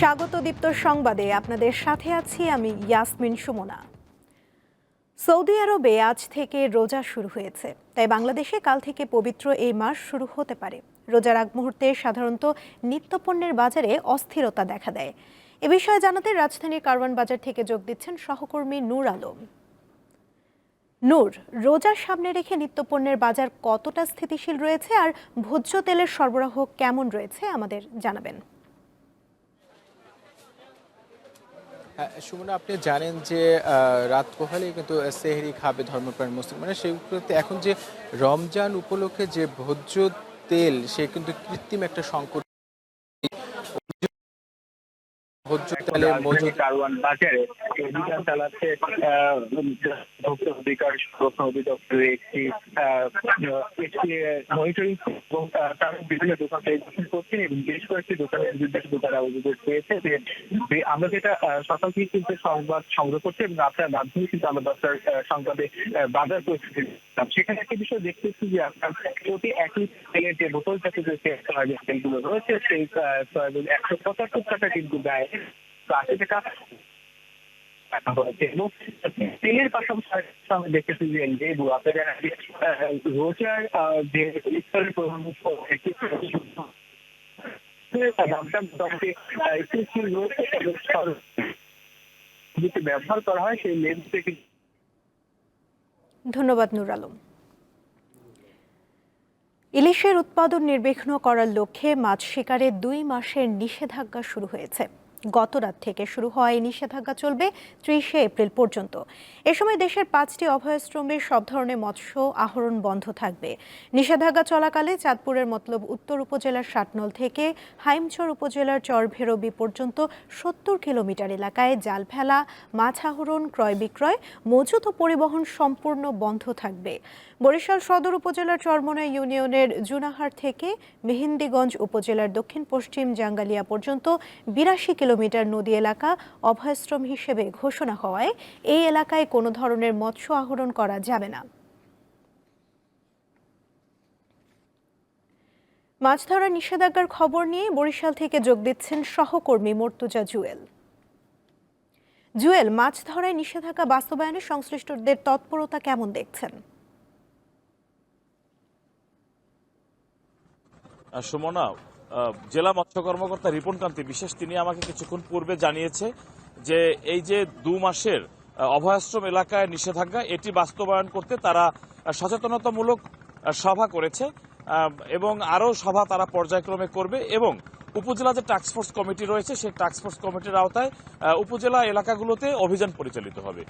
স্বাগত দীপ্ত সংবাদে। আপনাদের সাথে আছি আমি ইয়াসমিন সুমনা। সৌদি আরবে আজ থেকে রোজা শুরু হয়েছে। তাই বাংলাদেশে কাল থেকে পবিত্র এই মাস শুরু হতে পারে। রোজার আগ মুহূর্তে সাধারণত নিত্যপণ্যের বাজারে অস্থিরতা দেখা দেয়। এ বিষয়ে জানাতে রাজধানীর কারওয়ান বাজার থেকে যোগ দিচ্ছেন সহকর্মী নূর আলম। নূর রোজার সামনে রেখে নিত্যপণ্যের বাজার কতটা স্থিতিশীল রয়েছে আর ভোজ্য তেলের সরবরাহ কেমন রয়েছে আমাদের জানাবেন হ্যাঁ, সুমনা, আপনি জানেন যে রাত পোহালে কিন্তু সেহরি খাবে ধর্মপ্রাণ মুসলিম। মানে সেগুলোতে এখন যে রমজান উপলক্ষে যে ভোজ্য তেল, সে কিন্তু কৃত্রিম একটা সংকট ভোজ্য তেলের মজুদ কারওয়ান বাজারে অভিযান চালাচ্ছে ভোক্তা অধিকার একটি মনিটরিং এবং তারা বিভিন্ন দোকান পরিদর্শন করছেন এবং বেশ কয়েকটি দোকানের বিরুদ্ধে কিন্তু অভিযোগ পেয়েছে যে আমরা যেটা সকাল থেকে কিন্তু সংবাদ সংগ্রহ করছি এবং আপনার মাধ্যমে কিন্তু আমরা দশটার আহ, সংবাদে বাজার পরিস্থিতি সেখানে একটা বিষয় দেখতেছি যে আপনার প্রতি এক লিটার তেলের যে বোতল জাতীয় যে সয়াবিন তেলগুলো রয়েছে সেই সয়াবিন একশো পঁচাত্তর টাকা কিন্তু দেয় আশি টাকা টাকা হয়েছে এবং তেলের পাশাপাশি আমি দেখতেছি যে লেবু আপনার যে, আহ, রোজার আহ, যে ইফতারের প্রধান উৎস একটি তার দামটা মোটামুটি আহ, একটু স্থির রয়েছে এবং সর- যদি ব্যবহার করা হয় সেই লেবু থেকে ধন্যবাদ নুর আলম। ইলিশের উৎপাদন নির্বিঘ্ন করার লক্ষ্যে মাছ শিকারে দুই মাসের নিষেধাজ্ঞা শুরু হয়েছে। গত রাত থেকে শুরু হওয়া এই নিষেধাজ্ঞা চলবে ত্রিশে এপ্রিল পর্যন্ত। এ সময় দেশের পাঁচটি অভয়াশ্রমে সব ধরনের মৎস্য আহরণ বন্ধ থাকবে। নিষেধাজ্ঞা চলাকালে চাঁদপুরের মতলব উত্তর উপজেলার সাতনল থেকে হাইমচর উপজেলার চরভেরবি পর্যন্ত সত্তর কিলোমিটার এলাকায় জাল ফেলা, মাছ আহরণ, ক্রয় বিক্রয়, মজুত ও পরিবহন সম্পূর্ণ বন্ধ থাকবে। বরিশাল সদর উপজেলার চরমনা ইউনিয়নের জুনাহার থেকে মেহেন্দিগঞ্জ উপজেলার দক্ষিণ পশ্চিম জাঙ্গালিয়া পর্যন্ত বিরাশি কিলোমিটার নদী এলাকা অভয়াশ্রম হিসেবে ঘোষণা হওয়ায় এই এলাকায় কোনো ধরনের মৎস্য আহরণ করা যাবে না। মাছ ধরার নিষেধাজ্ঞার খবর নিয়ে বরিশাল থেকে যোগ দিচ্ছেন সহকর্মী মর্তুজা জুয়েল। জুয়েল, মাছ ধরায় নিষেধাজ্ঞা বাস্তবায়নে সংশ্লিষ্টদের তৎপরতা কেমন দেখছেন? সুমনা জেলা মৎস্য কর্মকর্তা রিপন কান্তি, বিশেষ তিনি আমাকে কিছুক্ষণ পূর্বে জানিয়েছে যে এই যে দু মাসের অভয়াশ্রম এলাকায় নিষেধাজ্ঞা, এটি বাস্তবায়ন করতে তারা সচেতনতামূলক সভা করেছে এবং আরও সভা তারা পর্যায়ক্রমে করবে এবং উপজেলা যে টাস্কফোর্স কমিটি রয়েছে, সেই টাস্কফোর্স কমিটির আওতায় উপজেলা এলাকাগুলোতে অভিযান পরিচালিত হবে।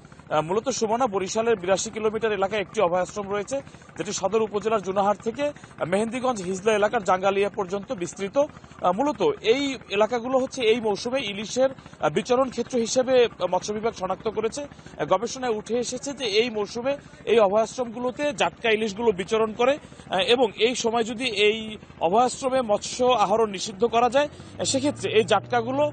মূলত সুমনা বরিশালের বিরাশি কিলোমিটার এলাকায় একটি অভয়াশ্রম রয়েছে, যেটি সদর উপজেলার জুনাহাট থেকে মেহেন্দিগঞ্জ হিজলা এলাকার জাঙ্গালিয়া পর্যন্ত বিস্তৃত। মূলত এই এলাকাগুলো হচ্ছে এই মৌসুমে ইলিশের বিচরণ ক্ষেত্র হিসেবে মৎস্য বিভাগ শনাক্ত করেছে। গবেষণায় উঠে এসেছে যে এই মৌসুমে এই অভয়াশ্রমগুলোতে জাটকা ইলিশগুলো বিচরণ করে এবং এই সময় যদি এই অভয়াশ্রমে মৎস্য আহরণ নিষিদ্ধ করা যায় সেক্ষেত্রে এই জাটকাগুলো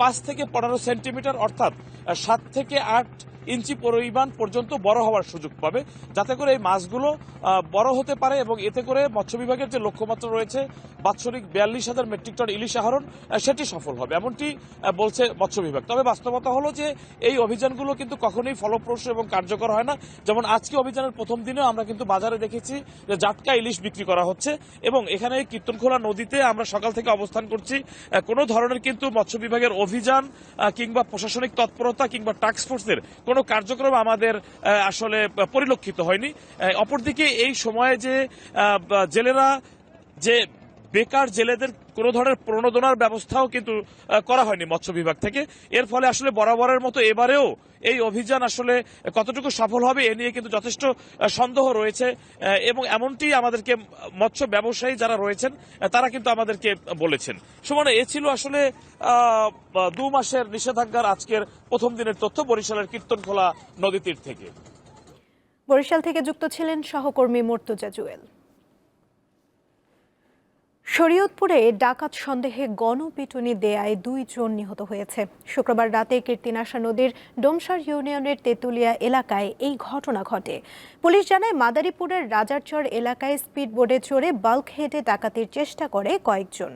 পাঁচ থেকে পনেরো সেন্টিমিটার অর্থাৎ সাত থেকে আট ইঞ্চি পরিমাণ পর্যন্ত বড় হওয়ার সুযোগ পাবে। যাতে করে এই মাছগুলো বড় হতে পারে এবং এতে করে মৎস্য বিভাগের যে লক্ষ্যমাত্রা রয়েছে, বাৎসরিক বিয়াল্লিশ হাজার মেট্রিক টন ইলিশ আহরণ সেটি সফল হবে, এমনটি বলছে মৎস্য বিভাগ। তবে বাস্তবতা হলো যে এই অভিযানগুলো কিন্তু কখনোই ফলপ্রসূ এবং কার্যকর হয় না। যেমন আজকে অভিযানের প্রথম দিনেও আমরা কিন্তু বাজারে দেখেছি যে জাটকা ইলিশ বিক্রি করা হচ্ছে এবং এখানে কীর্তনখোলা নদীতে আমরা সকাল থেকে অবস্থান করছি। কোনো ধরনের কিন্তু মৎস্য বিভাগের অভিযান কিংবা প্রশাসনিক তৎপরতা কিংবা টাস্ক ফোর্সের কোনো কার্যক্রম আমাদের আসলে পরিলক্ষিত হয়নি। অপরদিকে এই সময়ে যে জেলেরা যে বেকার জেলেদের কোনো ধরনের প্রণোদনার ব্যবস্থাও কিন্তু করা হয়নি মৎস্য বিভাগ থেকে। এর ফলে আসলে বরাবরের মতো এবারেও এই অভিযান আসলে কতটুকু সফল হবে এ নিয়ে কিন্তু যথেষ্ট সন্দেহ রয়েছে। এবং এমনটি আমাদেরকে মৎস্য ব্যবসায়ী যারা রয়েছেন তারা কিন্তু আমাদেরকে বলেছেন। সুমনে, এ ছিল আসলে দু মাসের নিষেধাজ্ঞার আজকের প্রথম দিনের তথ্য বরিশালের কীর্তনখোলা নদী তীর থেকে। বরিশাল থেকে যুক্ত ছিলেন সহকর্মী মর্তুজা জুয়েল। শরীয়তপুরে ডাকাত সন্দেহে গণপিটুনি দেয়ায় দুইজন নিহত হয়েছে। শুক্রবার রাতে কীর্তিনাশা নদীর ডোমসার ইউনিয়নের তেতুলিয়া এলাকায় এই ঘটনা ঘটে। পুলিশ জানায়, মাদারীপুরের রাজারচর এলাকায় স্পিডবোটে চড়ে বাল্ক হেডে ডাকাতির চেষ্টা করে কয়েকজন।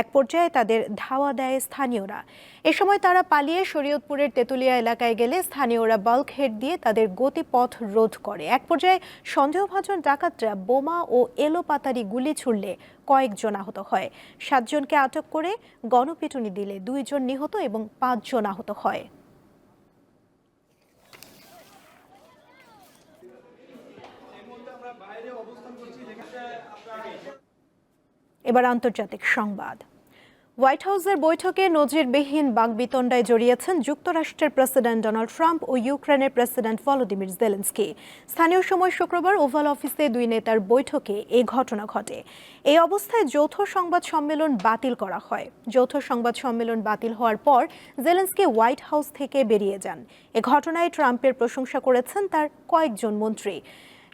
এক পর্যায়ে তাদের ধাওয়া দেয় স্থানীয়রা। এ সময় তারা পালিয়ে শরীয়তপুরের তেঁতুলিয়া এলাকায় গেলে স্থানীয়রা বাল্ক হেড দিয়ে তাদের গতিপথ রোধ করে। এক পর্যায়ে সন্দেহভাজন ডাকাতরা বোমা ও এলোপাতারি গুলি ছুড়লে কয়েকজন আহত হয়। সাতজনকে আটক করে গণপিটুনি দিলে দুইজন নিহত এবং পাঁচজন আহত হয়। এবার আন্তর্জাতিক সংবাদ। হোয়াইট হাউসের বৈঠকে নজিরবিহীন বাগবিতণ্ডায় জড়িয়েছেন যুক্তরাষ্ট্রের প্রেসিডেন্ট ডোনাল্ড ট্রাম্প ও ইউক্রেনের প্রেসিডেন্ট ভলোদিমির জেলেন্সকি। স্থানীয় সময় শুক্রবার ওভাল অফিসে দুই নেতার বৈঠকে এই ঘটনা ঘটে। এই অবস্থায় যৌথ সংবাদ সম্মেলন বাতিল করা হয়। যৌথ সংবাদ সম্মেলন বাতিল হওয়ার পর জেলেন্সকি হোয়াইট হাউস থেকে বেরিয়ে যান। এ ঘটনায় ট্রাম্পের প্রশংসা করেছেন তার কয়েকজন মন্ত্রী।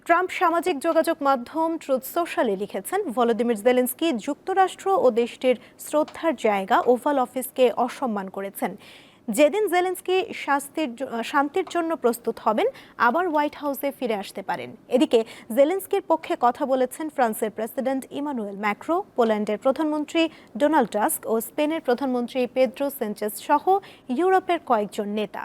ট্রাম্প সামাজিক যোগাযোগ মাধ্যম ট্রুথ সোশ্যালে লিখেছেন, ভলোদিমির জেলেন্সকি যুক্তরাষ্ট্র ও দেশটির শ্রদ্ধার জায়গা ওভাল অফিসকে অসম্মান করেছেন। যেদিন জেলেন্সকি শাস্তির শান্তির জন্য প্রস্তুত হবেন, আবার হোয়াইট হাউসে ফিরে আসতে পারেন। এদিকে জেলেন্সকির পক্ষে কথা বলেছেন ফ্রান্সের প্রেসিডেন্ট ইমানুয়েল ম্যাক্রো, পোল্যান্ডের প্রধানমন্ত্রী ডোনাল্ড টাস্ক ও স্পেনের প্রধানমন্ত্রী পেদ্রো সেঞ্চেস সহ ইউরোপের কয়েকজন নেতা।